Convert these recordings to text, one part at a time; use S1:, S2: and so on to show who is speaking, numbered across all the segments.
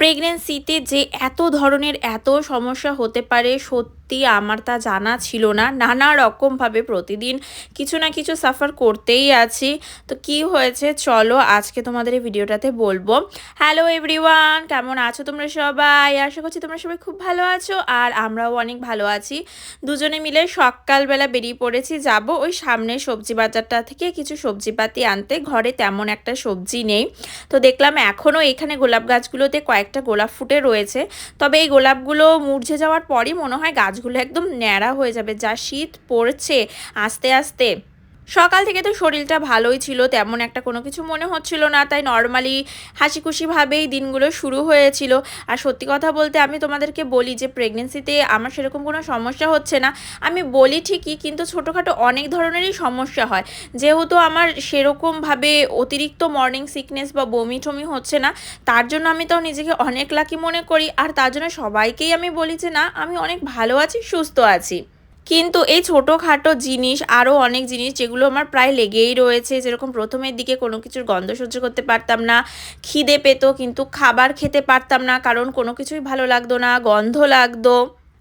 S1: প্রেগনেন্সিতে যে এত ধরনের এত সমস্যা হতে পারে সত্যি আমার তা জানা ছিল না। নানা রকমভাবে প্রতিদিন কিছু না কিছু সাফার করতেই আছি। তো কি হয়েছে চলো আজকে তোমাদের এই ভিডিওটাতে বলব। হ্যালো এভরিওয়ান কেমন আছো তোমরা সবাই? আশা করছি তোমরা সবাই খুব ভালো আছো আর আমরাও অনেক ভালো আছি। দুজনে মিলে সকালবেলা বেরিয়ে পড়েছি। যাব ওই সামনে সবজি বাজারটা থেকে কিছু সবজিপাতি আনতে। ঘরে তেমন একটা সবজি নেই। তো দেখলাম এখনও এখানে গোলাপ গাছগুলোতে কয়েকটা গোলাপ ফুটে রয়েছে। তবে এই গোলাপগুলো মূর্ঝে যাওয়ার পরই মনে হয় গাছগুলো একদম ন্যাড়া হয়ে যাবে। যা শীত পড়ছে আস্তে আস্তে। সকাল থেকে তো শরীরটা ভালোই ছিল, তেমন একটা কোনো কিছু মনে হচ্ছিল না, তাই নর্মালি হাসি খুশিভাবেই দিনগুলো শুরু হয়েছিল। আর সত্যি কথা বলতে আমি তোমাদেরকে বলি যে প্রেগনেন্সিতে আমার সেরকম কোনো সমস্যা হচ্ছে না। আমি বলি ঠিকই, কিন্তু ছোটোখাটো অনেক ধরনেরই সমস্যা হয়। যেহেতু আমার সেরকমভাবে অতিরিক্ত মর্নিং সিকনেস বা বমি টমি হচ্ছে না, তার জন্য আমি তাও নিজেকে অনেক লাকি মনে করি। আর তার জন্য সবাইকেই আমি বলি যে না, আমি অনেক ভালো আছি, সুস্থ আছি। কিন্তু এই ছোটোখাটো জিনিস আরও অনেক জিনিস যেগুলো আমার প্রায় লেগেই রয়েছে, যেরকম প্রথমের দিকে কোনো কিছুর গন্ধ সহ্য করতে পারতাম না, খিদে পেত কিন্তু খাবার খেতে পারতাম না কারণ কোনো কিছুই ভালো লাগতো না, গন্ধ লাগতো।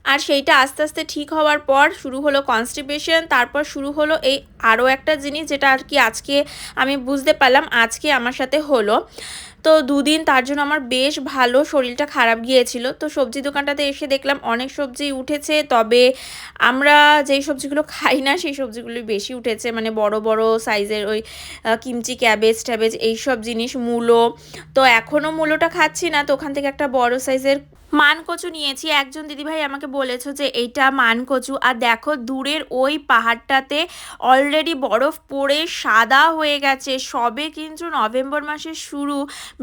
S1: আর সেইটা আস্তে আস্তে ঠিক হওয়ার পর শুরু হলো কনস্টিপেশন তারপর শুরু হলো এই আরও একটা জিনিস যেটা আর কি আজকে আমি বুঝতে পারলাম, আজকে আমার সাথে হলো। তো দুদিন তার জন্য আমার বেশ ভালো শরীরটা খারাপ গিয়েছিল। তো সবজি দোকানটাতে এসে দেখলাম অনেক সবজি উঠেছে, তবে আমরা যেই সবজিগুলো খাই না, সেই সবজিগুলো বেশি উঠেছে। মানে বড় বড় সাইজের ওই কিমচি, ক্যাবেজ, ট্যাবেজ, এইসব জিনিস, মূলো। তো এখনও মূলোটা খাচ্ছি না, তো ওখান থেকে একটা বড় সাইজের মানকচু নিয়েছি। একজন দিদিভাই আমাকে বলেছ যে, এইটা মানকচু। আর দেখো, দূরের ওই পাহাড়টাতে অলরেডি বরফ পড়ে সাদা হয়ে গেছে। সবে কিন্তু নভেম্বর মাসের শুরু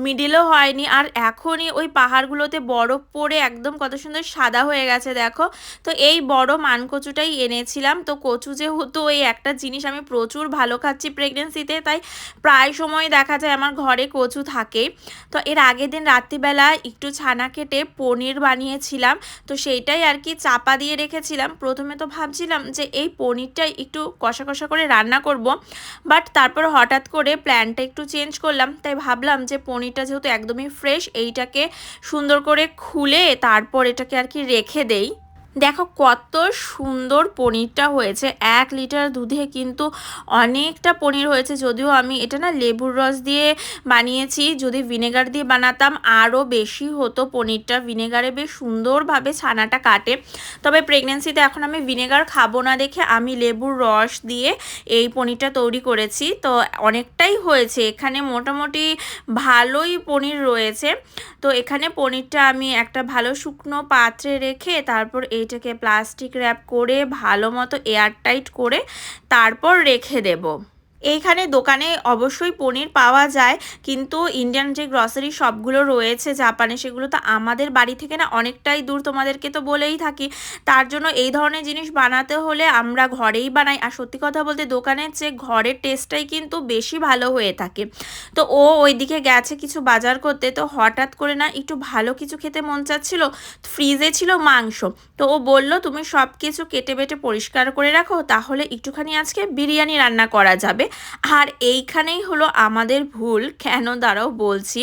S1: মিডিলও হয়নি। আর এখনই ওই পাহাড়গুলোতে বরফ পড়ে একদম কত সুন্দর সাদা হয়ে গেছে, দেখো। তো এই বড় মানকচুটাই এনেছিলাম। তো কচু যেহেতু ওই একটা জিনিস আমি প্রচুর ভালো খাচ্ছি প্রেগনেন্সিতে তাই প্রায় সময় দেখা যায় আমার ঘরে কচু থাকে তো এর আগের দিন রাত্রিবেলা একটু ছানা কেটে পনির বানিয়েছিলাম। তো সেইটাই আর কি চাপা দিয়ে রেখেছিলাম। প্রথমে তো ভাবছিলাম যে এই পনিরটাই একটু কষা কষা করে রান্না করব। বাট তারপর হঠাৎ করে প্ল্যানটা একটু চেঞ্জ করলাম। তাই ভাবলাম যে পনিরটা যেহেতু একদমই ফ্রেশ, এইটাকে সুন্দর করে খুলে তারপর এটাকে আর কি রেখে দেই। দেখো কত সুন্দর পনিরটা হয়েছে। এক লিটার দুধে কিন্তু অনেকটা পনির হয়েছে। যদিও আমি এটা না লেবুর রস দিয়ে বানিয়েছি, যদি ভিনেগার দিয়ে বানাতাম আরও বেশি হতো পনিরটা। ভিনেগারে বেশ সুন্দরভাবে ছানাটা কাটে। তবে প্রেগনেন্সিতে এখন আমি ভিনেগার খাব না দেখে আমি লেবুর রস দিয়ে এই পনিরটা তৈরি করেছি। তো অনেকটাই হয়েছে। এখানে মোটামুটি ভালোই পনির রয়েছে। তো এখানে পনিরটা আমি একটা ভালো শুকনো পাত্রে রেখে তারপর এইটাকে প্লাস্টিক র্যাপ করে ভালো মতো এয়ারটাইট করে তারপর রেখে দেবো। এইখানে দোকানে অবশ্যই পনির পাওয়া যায়, কিন্তু ইন্ডিয়ান যে গ্রসারি শপগুলো রয়েছে জাপানে, সেগুলো তো আমাদের বাড়ি থেকে না অনেকটাই দূর, তোমাদেরকে তো বলেই থাকি। তার জন্য এই ধরনের জিনিস বানাতে হলে আমরা ঘরেই বানাই। আর সত্যি কথা বলতে দোকানের যে ঘরের টেস্টটাই কিন্তু বেশি ভালো হয়ে থাকে। তো ও ওইদিকে গেছে কিছু বাজার করতে, তো হঠাৎ করে না একটু ভালো কিছু খেতে মন চাচ্ছিল ফ্রিজে ছিল মাংস। তো ও বলল, তুমি সব কিছু কেটে বেটে পরিষ্কার করে রাখো, তাহলে একটুখানি আজকে বিরিয়ানি রান্না করা যাবে। আর এইখানেই হলো আমাদের ভুল, কেন দাঁড়াও বলছি।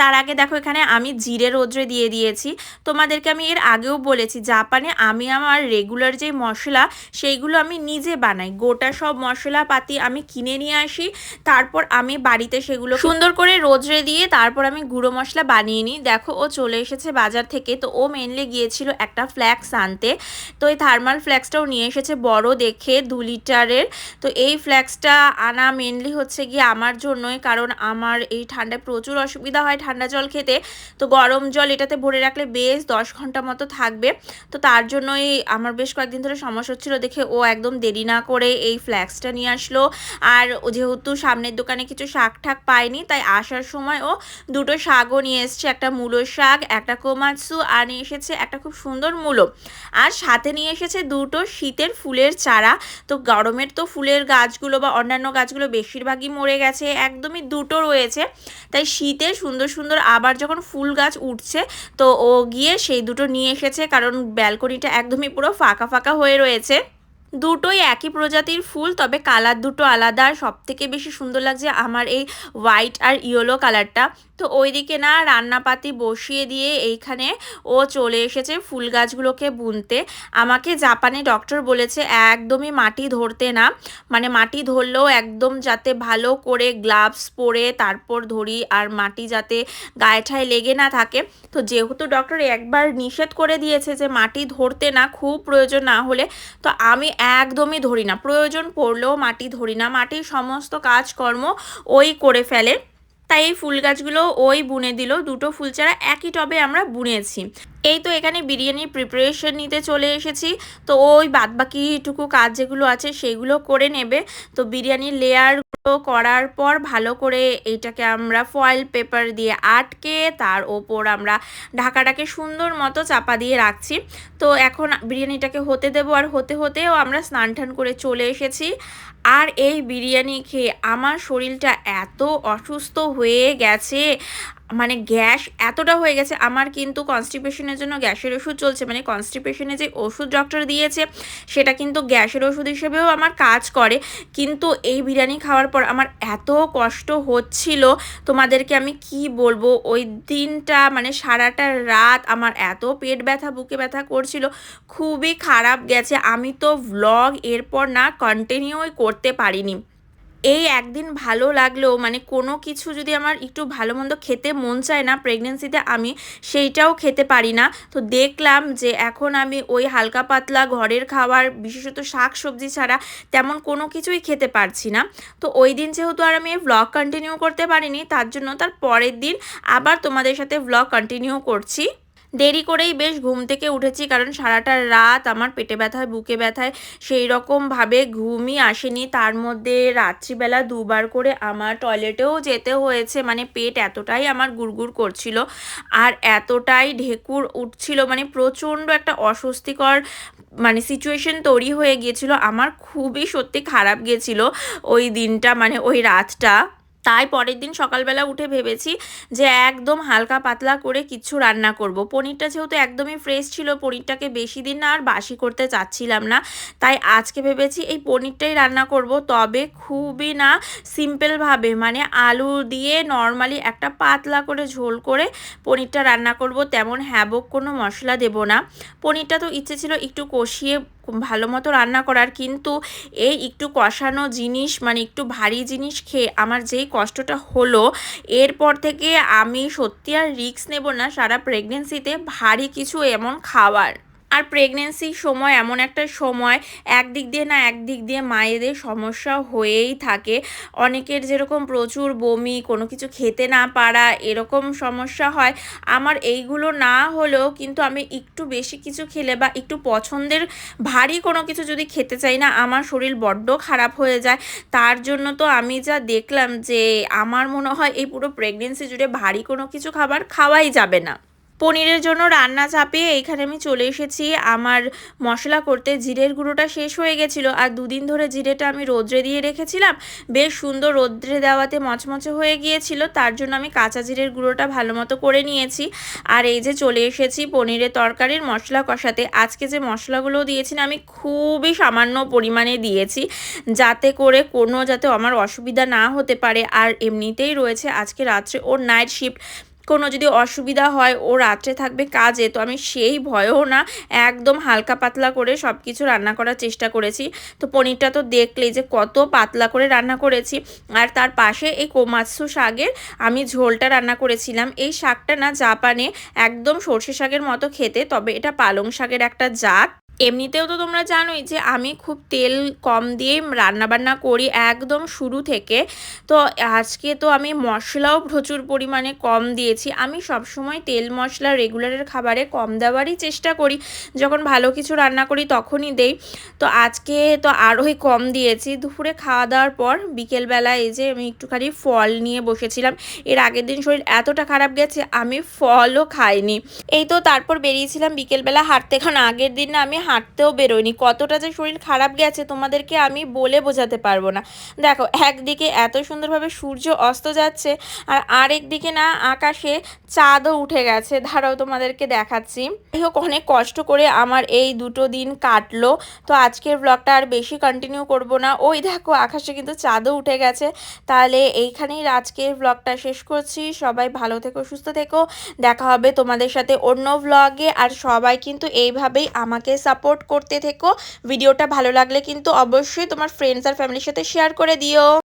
S1: তার আগে দেখো এখানে আমি জিরে রোদ্রে দিয়ে দিয়েছি। তোমাদেরকে আমি এর আগেও বলেছি, জাপানে আমি আমার রেগুলার যে মশলা, সেইগুলো আমি নিজে বানাই। গোটা সব মশলা পাতি আমি কিনে নিয়ে আসি, তারপর আমি বাড়িতে সেগুলো সুন্দর করে রোদ্রে দিয়ে তারপর আমি গুঁড়ো মশলা বানিয়ে নিই। দেখো ও চলে এসেছে বাজার থেকে, তো ও মেনলি গিয়েছিল একটা ফ্ল্যাক্স আনতে। তো এই থার্মাল ফ্ল্যাক্সটাও নিয়ে এসেছে বড় দেখে, দু লিটারের তো এই ফ্ল্যাক্সটা আনা মেনলি হচ্ছে গিয়ে আমার জন্যই, কারণ আমার এই ঠান্ডায় প্রচুর অসুবিধা হয় ঠান্ডা জল খেতে। তো গরম জল এটাতে ভরে রাখলে বেশ দশ ঘণ্টা মতো থাকবে। তো তার জন্যই আমার বেশ কয়েকদিন ধরে সমস্যা হচ্ছিল দেখে ও একদম দেরি না করে এই ফ্ল্যাক্সটা নিয়ে আসলো। আর যেহেতু সামনের দোকানে কিছু শাক ঠাক পায়নি, তাই আসার সময় ও দুটো শাকও নিয়ে এসছে। একটা মূলো শাক, একটা কোমাৎসু আর নিয়ে এসেছে একটা খুব সুন্দর মূলো। আর সাথে নিয়ে এসেছে দুটো শীতের ফুলের চারা। তো গরমের তো ফুলের গাছগুলো বা অন্যান্য গাছগুলো বেশিরভাগই মরে গেছে, একদমই দুটো রয়েছে। তাই শীতে সুন্দর সুন্দর আবার যখন ফুল গাছ উঠছে, তো ও গিয়ে সেই দুটো নিয়ে এসেছে, কারণ ব্যালকনিটা একদমই পুরো ফাঁকা ফাঁকা হয়ে রয়েছে। দুটোই একই প্রজাতির ফুল, তবে কালার দুটো আলাদা। আর সব থেকে বেশি সুন্দর লাগছে আমার এই হোয়াইট আর ইয়েলো কালারটা। তো ওইদিকে না রান্নাপাতি বসিয়ে দিয়ে এইখানে ও চলে এসেছে ফুল গাছগুলোকে বুনতে। আমাকে জাপানে ডক্টর বলেছে, একদমই মাটি ধরতে না। মানে মাটি ধরলেও একদম যাতে ভালো করে গ্লাভস পরে তারপর ধরি আর মাটি যাতে গায়ে ঠায় লেগে না থাকে। তো যেহেতু ডক্টর একবার নিষেধ করে দিয়েছে যে মাটি ধরতে না, খুব প্রয়োজন না হলে, তো আমি একদমই ধরি না। প্রয়োজন পড়লেও মাটি ধরি না। মাটির সমস্ত কাজকর্ম ওই করে ফেলে। তাই এই ফুল গাছগুলো ওই বুনে দিল। দুটো ফুল চারা একই টবে আমরা বুনেছি। এই তো এখানে বিরিয়ানির প্রিপারেশন নিতে চলে এসেছি। তো ওই বাদবাকিটুকু কাজ যেগুলো আছে সেগুলো করে নেবে। তো বিরিয়ানির লেয়ারগুলো করার পর ভালো করে এইটাকে আমরা ফয়েল পেপার দিয়ে আটকে তার ওপর আমরা ঢাকাটাকে সুন্দর মতো চাপা দিয়ে রাখছি। তো এখন বিরিয়ানিটাকে হতে দেবো আর হতে হতেও আমরা স্নান টান করে চলে এসেছি। আর এই বিরিয়ানি খেয়ে আমার শরীরটা এত অসুস্থ হয়ে গেছে। মানে গ্যাস এতটা হয়ে গেছে, আমার কিন্তু কনস্টিপেশনের জন্য গ্যাসের ওষুধ চলছে। মানে কনস্টিপেশনে যে ওষুধ ডক্টর দিয়েছে, সেটা কিন্তু গ্যাসের ওষুধ হিসেবেও আমার কাজ করে। কিন্তু এই বিরিয়ানি খাওয়ার পর আমার এত কষ্ট হচ্ছিল, তোমাদেরকে আমি কি বলব? ওই দিনটা মানে সারাটা রাত আমার এত পেট ব্যথা, বুকে ব্যথা করছিল, খুবই খারাপ গেছে। আমি তো ভ্লগ এরপর না কন্টিনিউই করতে পারিনি। এই একদিন ভালো লাগলেও মানে কোনো কিছু যদি আমার একটু ভালো মন্দ খেতে মন চায় না প্রেগনেন্সিতে আমি সেইটাও খেতে পারি না। তো দেখলাম যে এখন আমি ওই হালকা পাতলা ঘরের খাবার, বিশেষত শাক সবজি ছাড়া তেমন কোনো কিছুই খেতে পারছি না। তো ওই দিন যেহেতু আর আমি ভ্লগ কন্টিনিউ করতে পারিনি, তার জন্য তার পরের দিন আবার তোমাদের সাথে ভ্লগ কন্টিনিউ করছি। দেরি করেই বেশ ঘুম থেকে উঠেছি, কারণ সারাটা রাত আমার পেটে ব্যথায় বুকে ব্যথায় সেই রকমভাবে ঘুমই আসেনি। তার মধ্যে রাত্রিবেলা দুবার করে আমার টয়লেটেও যেতে হয়েছে। মানে পেট এতটাই আমার গুড়গুড় করছিল আর এতটাই ঢেকুর উঠছিল। মানে প্রচণ্ড একটা অস্বস্তিকর মানে সিচুয়েশন তৈরি হয়ে গিয়েছিল। আমার খুবই সত্যি খারাপ গিয়েছিল ওই দিনটা মানে ওই রাতটা। তাই পরের দিন সকালবেলা উঠে ভেবেছি যে একদম হালকা পাতলা করে কিছু রান্না করব। পনিরটা যেহেতু একদমই ফ্রেশ ছিল, পনিরটাকে বেশি দিন না আর বাসি করতে চাচ্ছিলাম না। তাই আজকে ভেবেছি এই পনিরটাই রান্না করব। তবে খুবই না সিম্পলভাবে মানে আলু দিয়ে নর্মালি একটা পাতলা করে ঝোল করে পনিরটা রান্না করব। তেমন হ্যাবক কোনো মশলা দেব না। পনিরটা তো ইচ্ছে ছিল একটু কষিয়ে ভালো মতো রান্না করার। কিন্তু এই একটু কষানো জিনিস মানে একটু ভারী জিনিস খেয়ে আমার যেই কষ্টটা হলো, এরপর থেকে আমি সত্যি আর রিক্স নেব না সারা প্রেগনেন্সিতে ভারী কিছু এমন খাওয়ার। আর প্রেগনেন্সির সময় এমন একটা সময়, একদিক দিয়ে না একদিক দিয়ে মায়েদের সমস্যা হয়েই থাকে। অনেকের যেরকম প্রচুর বমি, কোনো কিছু খেতে না পারা এরকম সমস্যা হয়। আমার এইগুলো না হলেও কিন্তু আমি একটু বেশি কিছু খেলে বা একটু পছন্দের ভারী কোনো কিছু যদি খেতে চাই না, আমার শরীর বড্ড খারাপ হয়ে যায়। তার জন্য তো আমি যা দেখলাম যে আমার মনে হয় এই পুরো প্রেগনেন্সি জুড়ে ভারী কোনো কিছু খাবার খাওয়াই যাবে না। পনিরের জন্য রান্না চাপিয়ে এইখানে আমি চলে এসেছি। আমার মশলা করতে জিরের গুঁড়োটা শেষ হয়ে গেছিল আর দুদিন ধরে জিরেটা আমি রোদ্রে দিয়ে রেখেছিলাম। বেশ সুন্দর রোদ্রে দেওয়াতে মচমচে হয়ে গিয়েছিল, তার জন্য আমি কাঁচা জিরের গুঁড়োটা ভালো মতো করে নিয়েছি। আর এই যে চলে এসেছি পনিরের তরকারির মশলা কষাতে, আজকে যে মশলাগুলো দিয়েছি আমি খুবই সামান্য পরিমাণে দিয়েছি। যাতে করে কোনো, যাতে আমার অসুবিধা না হতে পারে। আর এমনিতেই রয়েছে আজকে রাত্রে ওর নাইট শিফট কোনো যদি অসুবিধা হয়, ও রাত্রে থাকবে কাজে, তো আমি সেই ভয়েও না একদম হালকা পাতলা করে সব কিছু রান্না করার চেষ্টা করেছি। তো পনিরটা তো দেখলেই যে কত পাতলা করে রান্না করেছি। আর তার পাশে এই কোমাৎসু শাকের আমি ঝোলটা রান্না করেছিলাম। এই শাকটা না জাপানে একদম সর্ষে শাকের মতো খেতে, তবে এটা পালং শাকের একটা জাত। এমনিতেও তো তোমরা জানোই যে আমি খুব তেল কম দিয়ে রান্নাবান্না করি একদম শুরু থেকে। তো আজকে তো আমি মশলাও প্রচুর পরিমাণে কম দিয়েছি। আমি সবসময় তেল মশলা রেগুলারের খাবারে কম দেওয়ারই চেষ্টা করি। যখন ভালো কিছু রান্না করি তখনই দেই। তো আজকে তো আরোই কম দিয়েছি। দুপুরে খাওয়া দাওয়ার পর বিকেলবেলা এই যে আমি একটুখানি ফল নিয়ে বসেছিলাম। এর আগের দিন শরীর এতটা খারাপ গেছে আমি ফলও খাইনি। এই তো তারপর বেরিয়েছিলাম বিকেলবেলা হাঁটতে। কারণ আগের দিন না আমি হাঁটতেও বেরোয়নি। কতটা যে শরীর খারাপ গেছে তোমাদেরকে আমি বলে বোঝাতে পারব না। দেখো, একদিকে এত সুন্দরভাবে সূর্য অস্ত যাচ্ছে আর আরেক দিকে না আকাশে চাঁদও উঠে গেছে। ধারাও তোমাদেরকে দেখাচ্ছি। যাই হোক, অনেক কষ্ট করে আমার এই দুটো দিন কাটলো। তো আজকের ব্লগটা আর বেশি কন্টিনিউ করব না। ওই দেখো, আকাশে কিন্তু চাঁদও উঠে গেছে। তাহলে এইখানেই আজকের ব্লগটা শেষ করছি। সবাই ভালো থেকো, সুস্থ থেকো। দেখা হবে তোমাদের সাথে অন্য ব্লগে আর সবাই কিন্তু এইভাবেই আমাকে সাপোর্ট করতে থেকো। ভিডিওটা ভালো লাগলে কিন্তু অবশ্যই তোমার ফ্রেন্ডস আর ফ্যামিলির সাথে শেয়ার করে দিও।